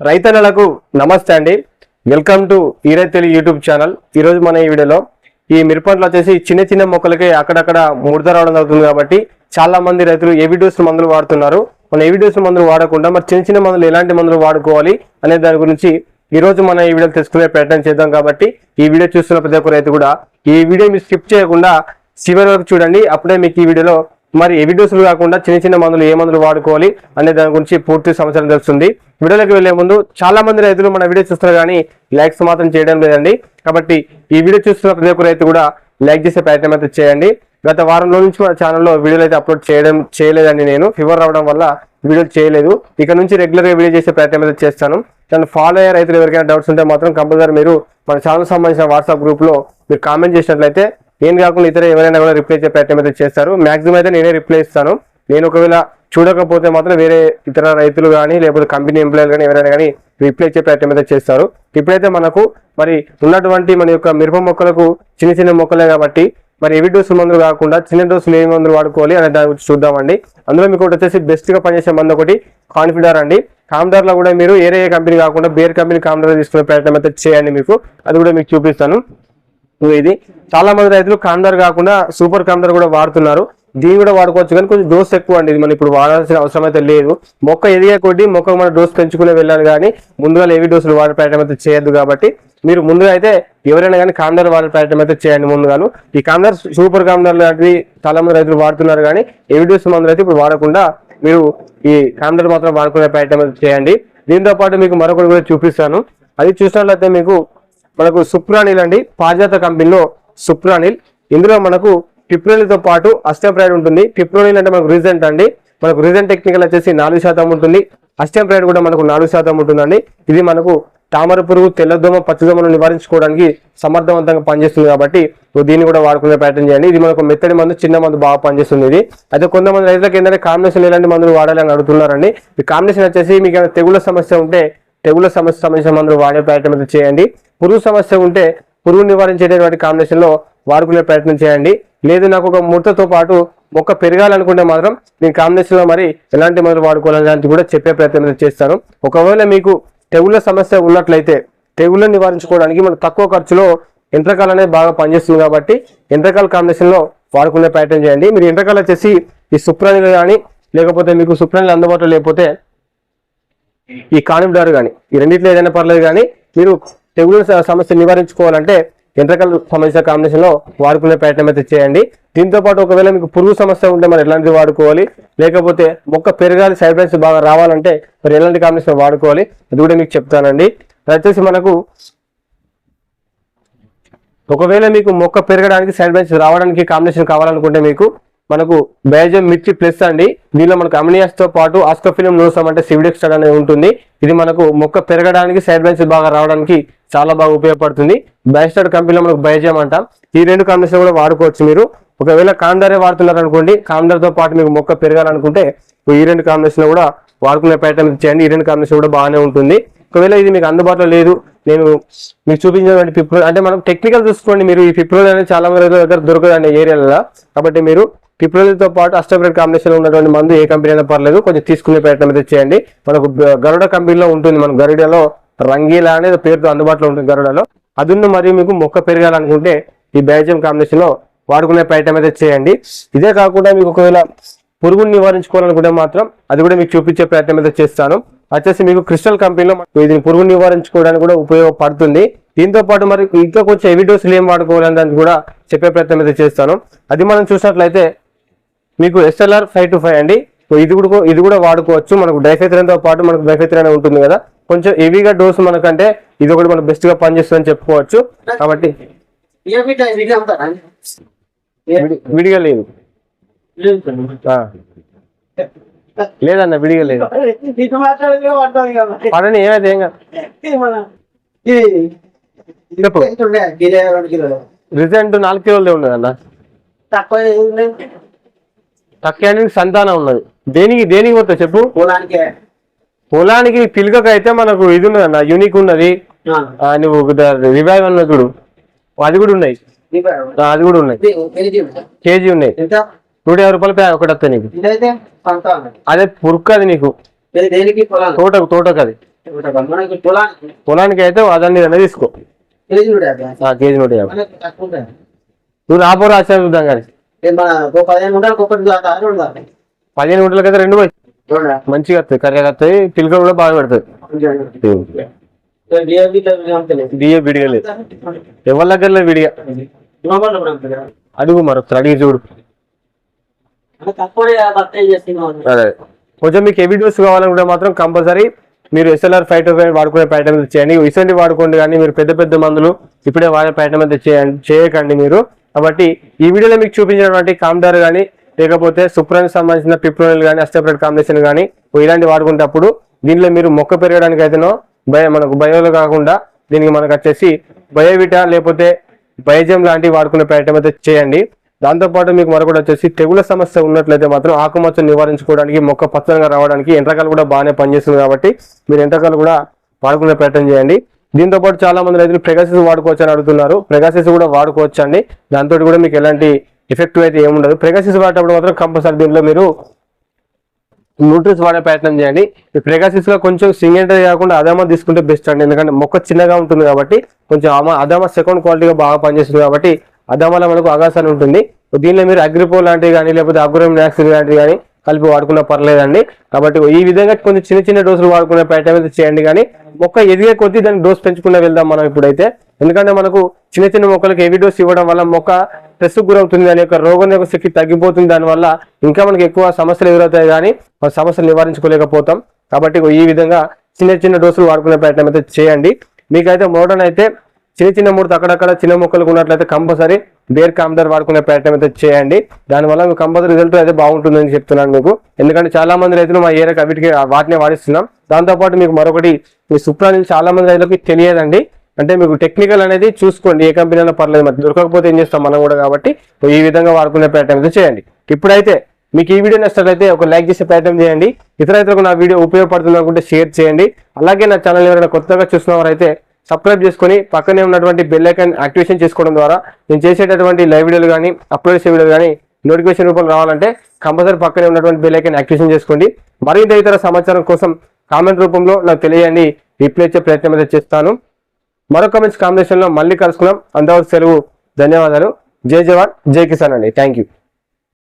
రైతన్నలకు నమస్తే అండి. వెల్కమ్ టు ఈ తెలుగు యూట్యూబ్ ఛానల్. ఈరోజు మన ఈ వీడియోలో ఈ మిరపంట్లు వచ్చేసి చిన్న చిన్న మొక్కలకి అక్కడక్కడ ముడత రావడం జరుగుతుంది కాబట్టి చాలా మంది రైతులు ఎవిడోస్ మందులు వాడుతున్నారు? మన ఎవిడోస్ మందులు వాడకుండా మరి చిన్న చిన్న మందులు ఎలాంటి మందులు వాడుకోవాలి అనే దాని గురించి ఈరోజు మనం మన ఈ వీడియో తెలుసుకునే ప్రయత్నం చేద్దాం కాబట్టి ఈ వీడియో చూస్తున్న ప్రతి ఒక్క రైతు కూడా ఈ వీడియో మీరు స్కిప్ చేయకుండా చివరి వరకు చూడండి. అప్పుడే మీకు ఈ వీడియోలో మరి ఎవిడోసులు కాకుండా చిన్న చిన్న మందులు ఏ మందులు వాడుకోవాలి అనే దాని గురించి పూర్తి సమాచారం తెలుస్తుంది. వీడియోలోకి వెళ్ళే ముందు చాలా మంది రైతులు మన వీడియో చూస్తున్నారు కానీ లైక్స్ మాత్రం చేయడం లేదండి. కాబట్టి ఈ వీడియో చూస్తున్న ప్రతి ఒక్క రైతు కూడా లైక్ చేసే ప్రయత్నం అయితే చేయండి. గత వారంలో నుంచి మన ఛానల్లో వీడియోలు అయితే అప్లోడ్ చేయడం చేయలేదండి నేను. ఫీవర్ రావడం వల్ల వీడియోలు చేయలేదు. ఇక నుంచి రెగ్యులర్గా వీడియో చేసే ప్రయత్నం అయితే చేస్తాను. దాన్ని ఫాలో అయ్యే రైతులు ఎవరికైనా డౌట్స్ ఉంటే మాత్రం కంపల్సరీ మీరు మన ఛానల్ సంబంధించిన వాట్సాప్ గ్రూప్లో మీరు కామెంట్ చేసినట్లయితే నేను కాకుండా ఇతర ఎవరైనా కూడా రిప్లై చేసే ప్రయత్నం అయితే చేస్తారు. మాక్సిమం అయితే నేనే రిప్లై ఇస్తాను నేను ఒకవేళ చూడకపోతే మాత్రం వేరే ఇతర రైతులు కానీ లేకపోతే కంపెనీ ఎంప్లాయీలు కానీ ఎవరైనా కానీ రిప్లై ఇచ్చే ప్రయత్నం అయితే చేస్తారు. ఇప్పుడైతే మనకు మరి ఉన్నటువంటి మన యొక్క మిరప మొక్కలకు చిన్న చిన్న మొక్కలే కాబట్టి మరి ఎవి డోసు మందులు కాకుండా చిన్న డోసులు ఏ మందులు వాడుకోవాలి అనే దాని గురించి చూద్దామండి. అందులో మీకు ఒకటి వచ్చేసి బెస్ట్గా పనిచేసే మందు ఒకటి కాన్ఫిడర్ అండి. కామ్డార్లో కూడా మీరు ఏరే కంపెనీ కాకుండా బేర్ కంపెనీ కామ్డార్ తీసుకునే ప్రయత్నం అయితే చేయండి మీకు. అది కూడా మీకు చూపిస్తాను. ఇది. చాలా మంది రైతులు కాందర్ కాకుండా సూపర్ కాందార్ కూడా వాడుతున్నారు. దీన్ని కూడా వాడుకోవచ్చు కానీ కొంచెం డోస్ ఎక్కువ అండి. ఇది మనం ఇప్పుడు వాడాల్సిన అవసరం అయితే లేదు. మొక్క ఎదిగే కొద్దీ మొక్క మన డోస్ పెంచుకునే వెళ్ళాలి కానీ ముందుగా ఏవి డోసులు వాడే ప్రయత్నం అయితే చేయొద్దు కాబట్టి మీరు ముందుగా అయితే ఎవరైనా కానీ కాందర్ వాడే ప్రయత్నం అయితే చేయండి ముందుగాను. ఈ కాందర్ సూపర్ కాందర్ లాంటివి చాలా మంది రైతులు వాడుతున్నారు కానీ ఏవి డోస్ మందులు అయితే ఇప్పుడు వాడకుండా మీరు ఈ కాందర్ మాత్రం వాడుకునే ప్రయత్నం అయితే చేయండి. దీంతో పాటు మీకు మరొకటి కూడా చూపిస్తాను. అది చూసినట్లయితే మీకు మనకు సుప్రానిల్ అండి. పారిజాత కంపెనీలో సుప్రానిల్. ఇందులో మనకు పిప్రోనిల్తో పాటు అస్టెంప్రైడ్ ఉంటుంది. పిప్రోనిల్ అంటే మనకు రీజెంట్ అండి. మనకు రీజెంట్ టెక్నికల్ వచ్చేసి నాలుగు శాతం ఉంటుంది. అస్టెంప్రైడ్ కూడా మనకు నాలుగు శాతం ఉంటుందండి. ఇది మనకు తామర పురుగు తెల్లదోమ పచ్చదోమను నివారించుకోవడానికి సమర్థవంతంగా పనిచేస్తుంది కాబట్టి దీన్ని కూడా వాడుకునే ప్రయత్నం చేయండి. ఇది మనకు మెత్తడి మందు చిన్న మందు బాగా పనిచేస్తుంది ఇది. అయితే కొంతమంది రైతులకు ఏంటంటే కాంబినేషన్ ఎలాంటి మందులు వాడాలని అడుగుతున్నారండి. ఈ కాంబినేషన్ వచ్చేసి మీకు ఏమైనా తెగుళ్ళ సమస్య ఉంటే తెగుళ్ళ సమస్య సంబంధించిన మందులు వాడే ప్రయత్నం చేయండి. పురుగు సమస్య ఉంటే పురుగు నివారించేటటువంటి కాంబినేషన్లో వాడుకునే ప్రయత్నం చేయండి. లేదు నాకు ఒక ముడతతో పాటు మొక్క పెరగాలనుకుంటే మాత్రం నేను కాంబినేషన్లో మరి ఎలాంటి మందులు వాడుకోవాలని కూడా చెప్పే ప్రయత్నం చేస్తాను. ఒకవేళ మీకు తెగుళ్ళ సమస్య ఉన్నట్లయితే తెగుళ్ళను నివారించుకోవడానికి మనం తక్కువ ఖర్చులో యంత్రకాలు అనేది బాగా పనిచేస్తుంది కాబట్టి యంత్రకాల కాంబినేషన్లో వాడుకునే ప్రయత్నం చేయండి. మీరు యంత్రకాలు వచ్చేసి ఈ సుప్రాణిలు కానీ లేకపోతే మీకు సుప్రాణిలు అందుబాటులో లేకపోతే ఈ కానిడార్ కానీ ఈ రెండింటిలో ఏదైనా పర్లేదు కానీ మీరు తెగులు సమస్య నివారించుకోవాలంటే ఎంట్రకల్ సంబంధించిన కాంబినేషన్లో వాడుకునే ప్రయత్నం అయితే చేయండి. దీంతో పాటు ఒకవేళ మీకు పురుగు సమస్య ఉంటే మరి ఎలాంటిది వాడుకోవాలి? లేకపోతే మొక్క పెరగాలి సైడ్ బ్రాంచ్ బాగా రావాలంటే మరి ఎలాంటి కాంబినేషన్ వాడుకోవాలి? అది కూడా మీకు చెప్తానండి. అది వచ్చేసి మనకు ఒకవేళ మీకు మొక్క పెరగడానికి సైడ్ బ్రాంచ్ రావడానికి కాంబినేషన్ కావాలనుకుంటే మీకు మనకు బేజం మిర్చి ప్లస్ అండి. దీనిలో మనకు అమినియాస్తో పాటు ఆస్కోఫిలియం నోసం అంటే సివిడెక్స్టడ్ అనేది ఉంటుంది. ఇది మనకు మొక్క పెరగడానికి సైడ్ బ్రాంచ్ బాగా రావడానికి చాలా బాగా ఉపయోగపడుతుంది. బయోస్టాడ్ కంపెనీలో మనకు బయజం అంటాం. ఈ రెండు కంపెనీస్ కూడా వాడుకోవచ్చు మీరు. ఒకవేళ కాందారే వాడుతున్నారు అనుకోండి కాందార్తో పాటు మీకు మొక్క పెరగాలనుకుంటే ఈ రెండు కాంబినేషన్లో కూడా వాడుకునే ప్రయత్నం చేయండి. ఈ రెండు కాంబినేషన్ కూడా బాగానే ఉంటుంది. ఒకవేళ ఇది మీకు అందుబాటులో లేదు నేను మీకు చూపించినటువంటి పిప్రో అంటే మనం టెక్నికల్ చూసుకోండి మీరు. ఈ పిప్రోల్ అనేది చాలా మంది దగ్గర దగ్గర దొరకదండి ఏరియాలలో. కాబట్టి మీరు పిప్రోల్తో పాటు అష్టబ్రెడ్ కాంబినేషన్లో ఉన్నటువంటి మందు ఏ కంపెనీ అయినా పర్లేదు. కొంచెం తీసుకునే ప్రయత్నం అయితే చేయండి. మనకు గరుడ కంపెనీలో ఉంటుంది. మన గరుడలో రంగీలా అనేది పేరుతో అందుబాటులో ఉంటుంది గరుడలో. అదున్న మరియు మీకు మొక్క పెరగాలనుకుంటే ఈ బయోజం కాంబినేషన్లో వాడుకునే ప్రయత్నం అయితే చేయండి. ఇదే కాకుండా మీకు ఒకవేళ పురుగుని నివారించుకోవాలనుకుంటే మాత్రం అది కూడా మీకు చూపించే ప్రయత్నం అయితే చేస్తాను. వచ్చేసి మీకు క్రిస్టల్ కంపెనీలో మనకు ఇది పురుగుని నివారించుకోవడానికి కూడా ఉపయోగపడుతుంది. దీంతో పాటు మరి ఇంకా కొంచెం హెవీ డోసులు ఏం వాడుకోవాలని దానికి కూడా చెప్పే ప్రయత్నం అయితే చేస్తాను. అది మనం చూసినట్లయితే మీకు ఎస్ఎల్ఆర్ ఫైవ్ టు ఫైవ్ అండి. సో ఇది కూడా ఇది కూడా వాడుకోవచ్చు. మనకు డైఫెత్రన్తో పాటు మనకు డైఫెత్రన్ ఉంటుంది కదా. కొంచెం హెవీగా డోసు మనకంటే ఇది ఒకటి మనకు బెస్ట్గా పనిచేస్తుందని చెప్పుకోవచ్చు. కాబట్టి విడి- విడిగా లేదు. లేదన్న విడిగా లేదు. పడని ఏమైతే ఏం కాదు. రిజల్ట్ నాలుగు కిలోలే. ఉన్నది అన్న తక్కువ తక్కువ సంతానం ఉన్నది. దేనికి దేనికి పోతా చెప్పు? పొలానికే. పొలానికి అయితే మనకు ఇది ఉన్నది అన్న యూనిక్ ఉన్నది. నువ్వు రివైవ్ అన్న చూడు. అది కూడా ఉన్నాయి. అది కూడా ఉన్నాయి. కేజీ ఉన్నాయి. నూట యాభై రూపాయలు ప్యా- ఒకటి వస్తాయి నీకు. అదే పురుక్కు అది నీకు. తోటకు తోటకు అది. పొలానికి. అయితే అదాన్ని అనేది తీసుకో. కేజీ నూట యాభై. నువ్వు రాపో రాసే చూద్దాం కానీ పదిహేను ఒక్కొక్కటి దాకా రెండు పోయి. మంచిగా వస్తాయి కర్రీగా వస్తాయి పిల్లకలు కూడా బాగా పెడతాయి. విడిగా లేదు. ఎవరి దగ్గర విడిగా అడుగు మరి ఒకసారి అడిగి చూడు. అదే. కొంచెం మీకు హెవీ డోస్ కావాలనుకుంటే మాత్రం కంపల్సరీ మీరు ఎస్ఎల్ఆర్ ఫైవ్ టూ ఫైవ్ వాడుకునే ప్యాటర్న్ చేయండి ఇసంటి వాడుకోండి కానీ మీరు పెద్ద పెద్ద మందులు ఇప్పుడే వాడే ప్యాటర్న్ అయితే చేయండి చేయకండి మీరు. కాబట్టి ఈ వీడియోలో మీకు చూపించినటువంటి కామ్దార్ కానీ లేకపోతే సుప్రానికి సంబంధించిన పిప్రోనిల్ కానీ అస్టోప్రెడ్ కాంబినేషన్ కానీ ఇలాంటి వాడుకునేటప్పుడు దీనిలో మీరు మొక్క పెరగడానికి అయితేనో బయ మనకు బయోలో కాకుండా దీనికి మనకు వచ్చేసి బయోవిటా లేకపోతే బయోజం లాంటివి వాడుకునే ప్రయత్నం అయితే చేయండి. దాంతోపాటు మీకు మరొకటి వచ్చేసి తెగుల సమస్య ఉన్నట్లయితే మాత్రం ఆకుమచ్చను నివారించుకోవడానికి మొక్క పచ్చనగా రావడానికి ఎంటకాలు కూడా బాగానే పనిచేస్తుంది కాబట్టి మీరు ఎంటకాలు కూడా వాడుకునే ప్రయత్నం చేయండి. దీంతో పాటు చాలా మంది రైతులు ప్రెగాసిస్ వాడుకోవచ్చు అని అడుగుతున్నారు. ప్రెగాసిస్ కూడా వాడుకోవచ్చు అండి. దాంతో కూడా మీకు ఎలాంటి ఎఫెక్ట్ అయితే ఏముండదు ప్రెగాసిస్ వాడేటప్పుడు మాత్రం కంపల్సరీ దీనిలో మీరు న్యూట్రిస్ వాడే ప్రయత్నం చేయండి. ఈ ప్రెగాసిస్లో కొంచెం సింగెంటరీ కాకుండా అదామా తీసుకుంటే బెస్ట్ అండి. ఎందుకంటే మొక్క చిన్నగా ఉంటుంది కాబట్టి కొంచెం అమ- అదామా సెకండ్ క్వాలిటీగా బాగా పనిచేస్తుంది కాబట్టి అదామాలో మనకు అగాసాన్ని ఉంటుంది. దీనిలో మీరు అగ్రిపో లాంటివి కానీ లేకపోతే అగ్రోమ్ లాంటివి కానీ కలిపి వాడుకున్నా పర్లేదండి. కాబట్టి ఈ విధంగా కొంచెం చిన్న చిన్న డోసులు వాడుకునే ప్రయత్నం అయితే చేయండి. కానీ మొక్క ఎదిగే కొద్దీ దాన్ని డోస్ పెంచుకునే వెళ్దాం మనం ఇప్పుడైతే. ఎందుకంటే మనకు చిన్న చిన్న మొక్కలకు హెవీ డోస్ ఇవ్వడం వల్ల మొక్క స్ట్రెస్ గురవుతుంది. దాని యొక్క రోగం యొక్క శక్తి తగ్గిపోతుంది దానివల్ల ఇంకా మనకి ఎక్కువ సమస్యలు ఎదురవుతాయి. కానీ సమస్యలు నివారించుకోలేకపోతాం. కాబట్టి ఈ విధంగా చిన్న చిన్న డోసులు వాడుకునే ప్రయత్నం అయితే చేయండి. మీకైతే మోడర్న్ అయితే చిన్న చిన్న ముడత అక్కడక్కడ చిన్న మొక్కలు ఉన్నట్లయితే కంపల్సరీ బేర్ కామ్దర్ వాడుకునే ప్రయత్నం అయితే చేయండి. దానివల్ల మీకు కంపల్సరీ రిజల్ట్ అయితే బాగుంటుందని చెప్తున్నాను మీకు. ఎందుకంటే చాలా మంది రైతులు మా ఏరియాకి అవిటికి వాటిని వాడిస్తున్నాం. దాంతోపాటు మీకు మరొకటి మీ సుప్రా నుంచి చాలా మంది రైతులకి తెలియదండి. అంటే మీకు టెక్నికల్ అనేది చూసుకోండి. ఏ కంపెనీ అయినా పర్లేదు. మరి దొరకకపోతే ఏం చేస్తాం మనం కూడా కాబట్టి ఈ విధంగా వాడుకునే ప్రయత్నం అయితే చేయండి. ఇప్పుడైతే మీకు ఈ వీడియో నచ్చినట్లయితే ఒక లైక్ చేసే ప్రయత్నం చేయండి. ఇతర రైతులకు నా వీడియో ఉపయోగపడుతుంది అనుకుంటే షేర్ చేయండి. అలాగే నా ఛానల్ ఎవరైనా కొత్తగా చూసిన వారైతే సబ్స్క్రైబ్ చేసుకుని పక్కనే ఉన్నటువంటి బెల్ ఐకాన్ యాక్టివేషన్ చేసుకోవడం ద్వారా నేను చేసేటటువంటి లైవ్ వీడియోలు కానీ అప్లోడ్ చేసే వీడియోలు కానీ నోటిఫికేషన్ రూపంలో రావాలంటే కంపల్సరీ పక్కనే ఉన్నటువంటి బెల్ ఐకాన్ యాక్టివేషన్ చేసుకోండి. మరింత ఇతర సమాచారం కోసం కామెంట్ రూపంలో నాకు తెలియని రిప్లై ఇచ్చే ప్రయత్నం అయితే చేస్తాను. మరొక మంచి కాంబినేషన్లో మళ్ళీ కలుసుకుందాం. అందరూ సెలవు. ధన్యవాదాలు. జై జవాన్. జై కిసాన్ అండి. Thank you